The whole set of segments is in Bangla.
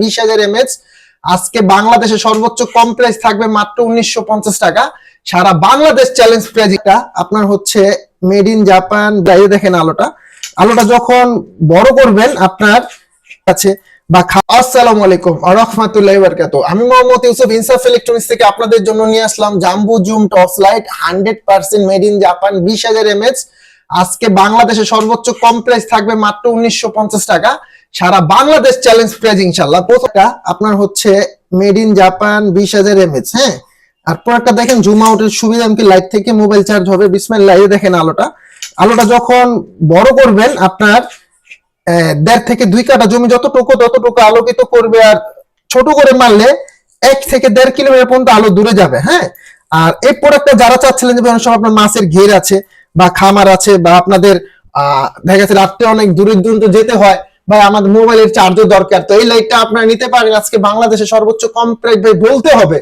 বিশ হাজার এমএচ আজকে বাংলাদেশে সর্বোচ্চ কম প্রাইস থাকবে মাত্র উনিশশো পঞ্চাশ টাকা। সারা বাংলাদেশ চ্যালেঞ্জ প্রাইস এটা আপনার হচ্ছে মেড ইন জাপান বাইরে দেখেন আলোটা। আলোটা যখন বড় করবেন আপনার কাছে বা আসসালামু আলাইকুম রহমাতুল্লাহ বারকাত আমি মোহাম্মদ ইউসুফ ইনসাফ ইলেকট্রনিক্স থেকে আপনাদের জন্য নিয়ে আসলাম। Jumbo zoom torch light hundred percent made in Japan বিশ হাজার এমএচ আজকে বাংলাদেশে সর্বোচ্চ কম প্রাইস থাকবে মাত্র উনিশশো পঞ্চাশ টাকা। সারা বাংলাদেশ চ্যালেঞ্জ প্রাইস ইনশাল্লাহ প্রথমটা আপনার হচ্ছে মেড ইন জাপান বিশ হাজার এমএচ হ্যাঁ? আর পরেরটা দেখেন জুম আউটের সুবিধা এমনকি লাইট থেকে মোবাইল চার্জ হবে। বিসমিল্লাহ দেখেন আলোটা। আলোটা যখন বড় করবেন, আপনার দেড় থেকে দুই কাটা জমি যতটুকু, ততটুকু আলোকিত করবে। আর ছোট করে মারলে এক থেকে দেড় কিলোমিটার পর্যন্ত আলো দূরে যাবে হ্যাঁ? আর এই প্রোডাক্টটা যারা চাচ্ছিলেন যে অনেক সময় আপনার মাছের ঘের আছে বা খামার আছে বা আপনাদের দেখা যাচ্ছে রাত্রে অনেক দূরে দূরান্ত যেতে হয় বা আমাদের মোবাইলের চার্জও দরকার। তো এই লাইটটা আপনারা নিতে পারেন। আজকে বাংলাদেশে সর্বোচ্চ কম প্রাইস ভাই বলতে হবে,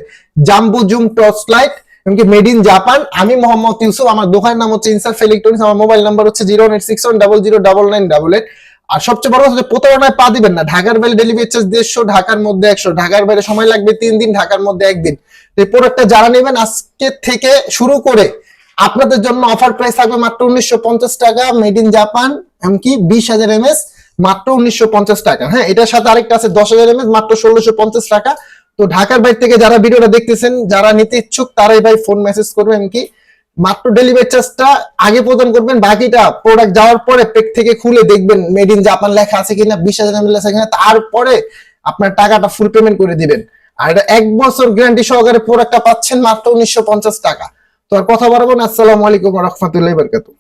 জাম্বু জুম টর্চ লাইট এমনকি মেড ইন জাপান আমি মোহাম্মদ ইউসুফ, আমার দোকানের নাম হচ্ছে ইনসাফ ইলেকট্রনিক্স আমার মোবাইল নাম্বার হচ্ছে zero eight six one double zero double nine double eight আর সবচেয়ে বড় হচ্ছে প্রতারণায় পা দিবেন না। ঢাকার বাইরে ডেলিভারি চার্জ দেড়শো, ঢাকার মধ্যে একশো, ঢাকার বাইরে সময় লাগবে তিন দিন, ঢাকার মধ্যে একদিন। এই প্রোডাক্টটা যারা নেবেন আজকে থেকে শুরু করে আপনাদের জন্য অফার প্রাইস থাকবে মাত্র উনিশশো পঞ্চাশ টাকা মেড ইন জাপান এমনকি বিশ হাজার এমএস মাত্র উনিশশো পঞ্চাশ টাকা। হ্যাঁ এটার সাথে আরেকটা আছে দশ হাজার এমএস মাত্র ষোলোশো টাকা। তো ঢাকার বাইরে থেকে যারা ভিডিওটা দেখতেছেন, যারা নিতে ইচ্ছুক, তারাই ভাই ফোন মেসেজ করবেন কি মাত্র ডেলিভারি চার্জটা আগে প্রদান করবেন। বাকিটা প্রোডাক্ট যাওয়ার পরে পেক থেকে খুলে দেখবেন মেড ইন জাপান লেখা আছে কিনা, বিশ হাজার এমএল আছে কিনা, তারপরে আপনার টাকাটা ফুল পেমেন্ট করে দিবেন। আর এটা এক বছর গ্যারান্টি সহকারে প্রোডাক্টটা পাচ্ছেন মাত্র উনিশশো পঞ্চাশ টাকা। তো আর কথা বাড়াবো না। আসসালামু আলাইকুম রহমতুল্লাহ বরকাতু